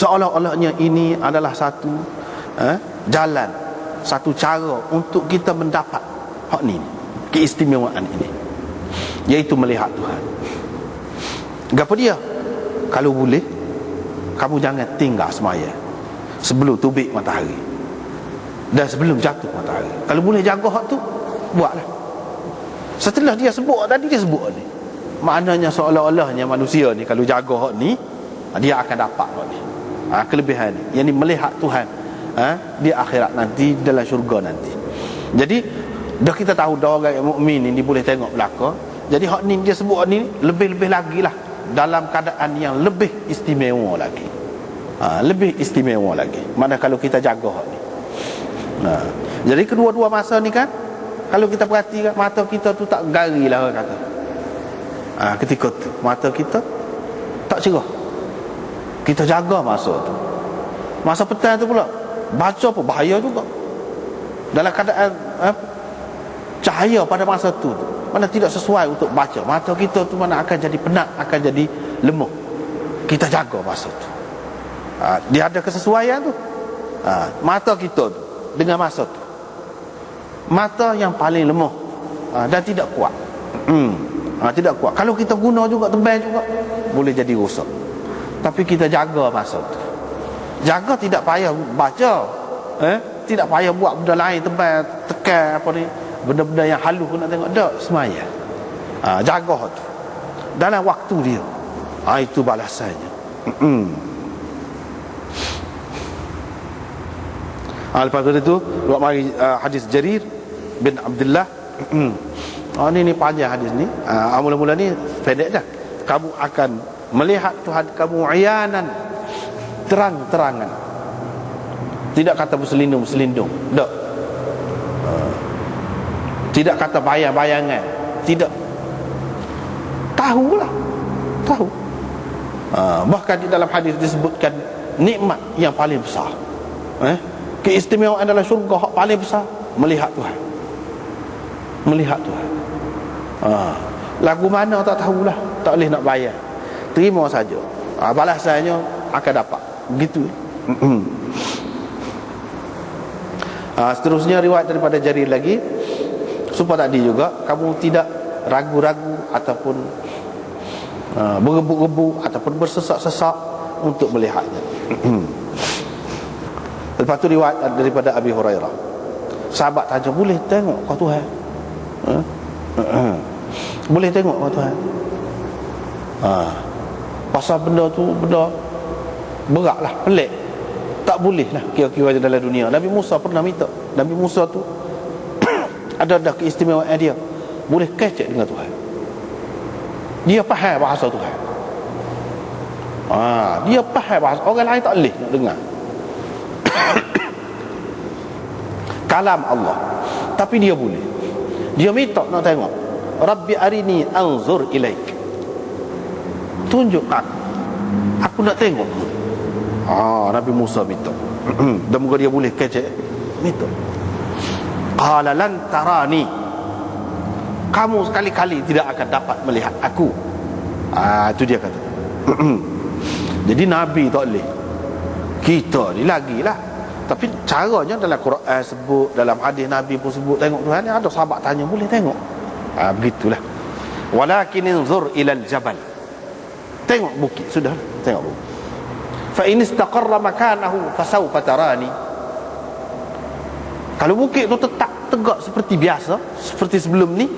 seolah-olahnya ini adalah satu eh, jalan satu cara untuk kita mendapat hak ni keistimewaan ini iaitu melihat Tuhan. Apa dia? Kalau boleh kamu jangan tinggal semaya sebelum tubik matahari dan sebelum jatuh matahari. Kalau boleh jaga hak tu buatlah. Setelah dia sebut tadi dia sebut ni. Maknanya seolah-olahnya manusia ni kalau jaga hak ni dia akan dapat hak ni ha, kelebihan ni. Yang melihat Tuhan ha, di akhirat nanti dalam syurga nanti. Jadi dah kita tahu dah orang yang mukmin ni boleh tengok belaka. Jadi hak ni dia sebut ni lebih-lebih lagi lah. Dalam keadaan yang lebih istimewa lagi. Ha, lebih istimewa lagi. Mana kalau kita jaga hak ni. Ha. jadi kedua-dua masa ni kan kalau kita perhatikan mata kita tu tak gari lah orang kata. Ha, ketika tu mata kita tak cerah kita jaga masa tu. Masa petang tu pula baca pun bahaya juga. Dalam keadaan eh, cahaya pada masa tu mana tidak sesuai untuk baca. Mata kita tu mana akan jadi penat akan jadi lemah. Kita jaga masa tu. Ha, dia ada kesesuaian tu. Ha, mata kita tu dengan masa tu. Mata yang paling lemah. Ha, dan tidak kuat. Hmm. ha, tidak kuat. Kalau kita guna juga tebal juga boleh jadi rosak tapi kita jaga masa tu. Jaga tidak payah baca. Eh? Tidak payah buat benda lain tebal tekan apa ni. Benda-benda yang halus nak tengok. Tak semaya. Ha, jaga tu. Dalam waktu dia. Ha, itu balasannya. Hmm. ha, lepas itu buat mari uh, hadis Jarir bin Abdullah. Oh, ni ni panjang hadis ni. Uh, mula-mula ni pendek dah. Kamu akan melihat Tuhan kamu ayanan terang-terangan. Tidak kata berselindung-selindung tak uh, tidak kata bayang-bayangan tidak. Tahulah. Tahu. Uh, bahkan di dalam hadis disebutkan nikmat yang paling besar. Eh? keistimewaan adalah syurga paling besar melihat Tuhan. Melihat Tuhan. Ha. lagu mana tak tahulah tak boleh nak bayar terima saja. Ha, balasannya akan dapat. Begitu ha, seterusnya riwayat daripada jari lagi. Supaya tadi juga kamu tidak ragu-ragu ataupun uh, bergebu-gebu ataupun bersesak-sesak untuk melihatnya. Lepas tu riwayat daripada Abi Hurairah. Sahabat tanya boleh tengok kau Tuhan? Ha? boleh tengok kau Tuhan? Ha. Pasal benda tu benda berat lah pelik. Tak boleh lah kira-kira dalam dunia. Nabi Musa pernah minta. Nabi Musa tu ada dah keistimewaan dia. Boleh kecek dengan Tuhan. Dia faham bahasa Tuhan. Ha, dia faham bahasa. Orang lain tak boleh nak dengar. Kalam Allah. Tapi dia boleh. Dia minta nak tengok. Rabbi arini anzur ilaik tunjuk aku nak tengok. Ah Nabi Musa minta. Dan moga dia boleh kecek. Minta. Qala lan tarani. Kamu sekali-kali tidak akan dapat melihat aku. Ah itu dia kata. Jadi nabi tak boleh. Kita ni lagi lah tapi caranya dalam Quran sebut dalam hadis Nabi pun sebut tengok Tuhan ni ada sahabat tanya boleh tengok. Ha, begitulah. Walakin inzur ila jabal tengok bukit. Sudah tengok bukit. Fa in istaqarra makanahu fasawfa tarani. Kalau bukit tu tetap tegak seperti biasa seperti sebelum ni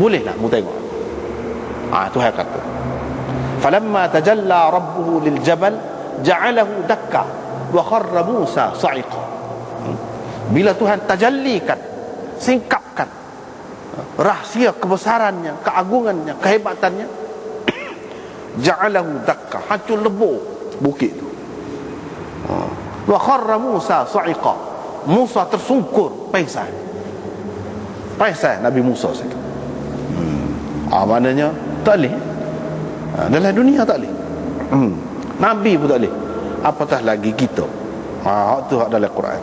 bolehlah mu tengok. Ah ha, Tuhan kata. Falamma tajalla rabbuhu lil jabal ja'alahu dakka wa kharra Musa sa'iqa. Bila Tuhan tajallikan singkapkan rahsia kebesarannya keagungannya kehebatannya ja'alahu dakka. Hancur lebur bukit itu wa kharra Musa sa'iqa. Musa tersungkur. Pingsan pingsan Nabi Musa sekali hmm. ah, maknanya tak boleh. Ah, dalam dunia tak boleh. Hmm. Nabi pun tak boleh. Apatah lagi kita? Ha hak tu hak dalam Quran.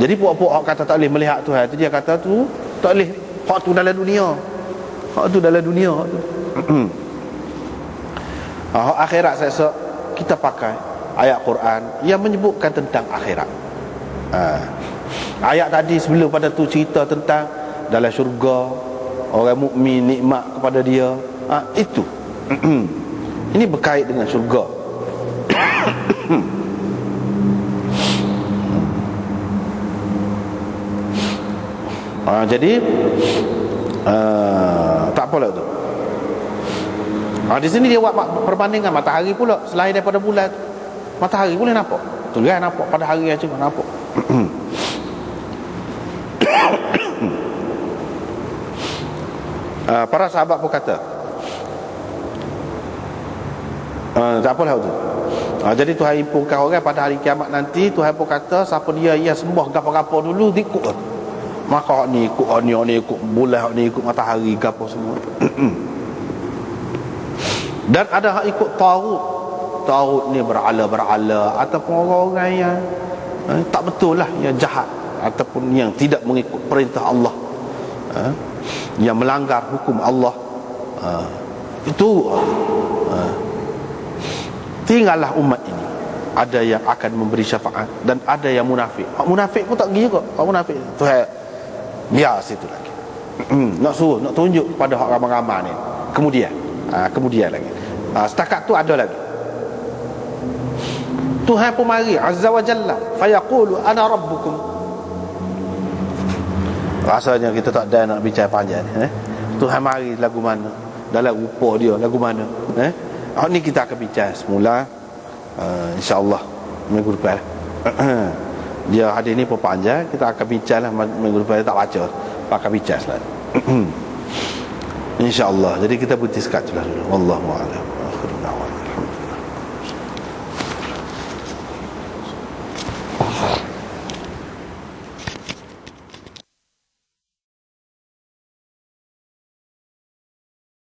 Jadi puak-puak hak kata tak boleh melihat Tuhan. Tu dia kata tu tak boleh. Hak tu dalam dunia. Hak tu dalam dunia. Hak tu hak akhirat saya so, kita pakai ayat Quran yang menyebutkan tentang akhirat. Ha. ayat tadi sebelum pada tu cerita tentang dalam syurga orang mukmin nikmat kepada dia. Ha, itu. Ini berkait dengan syurga. Ha, jadi uh, tak apalah tu ha, di sini dia buat perbandingan. Matahari pula selain daripada bulan. Matahari boleh nampak. Terang nampak pada hari aja nampak. Uh, para sahabat pun kata uh, tak apalah tu. Uh, jadi Tuhan impukan orang pada hari kiamat nanti Tuhan pun kata siapa dia yang sembah gapa-gapa dulu ikut. Maka ni ikut ni ni ikut bulan ni ikut matahari gapo semua dan ada hak ikut taut taut ni berala-berala ataupun orang-orang yang eh, tak betul lah yang jahat. Ataupun yang tidak mengikut perintah Allah. Eh, yang melanggar hukum Allah. Eh, itu eh, tinggallah umat ini. Ada yang akan memberi syafaat dan ada yang munafik. Hak munafik pun tak pergi juga. Hak munafik tu biar situ lagi. Nak suruh nak tunjuk pada hak ramai-ramai ni. Kemudian ha, kemudian lagi ha, setakat tu ada lagi. Tuhan pun mari azza wa jalla fayaqulu ana rabbukum. Rasanya kita tak ada nak bicara panjang eh? Tuhan mari lagu mana? Dalam rupa dia lagu mana? Eh? Oh, ni kita akan bicara semula uh, insyaallah minggu depan. Dia hadis ni pun panjang kita akan bicara lah minggu depan tak baca akan bicara lah insyaallah jadi kita berhenti sekat dulu. Wallahu a'lam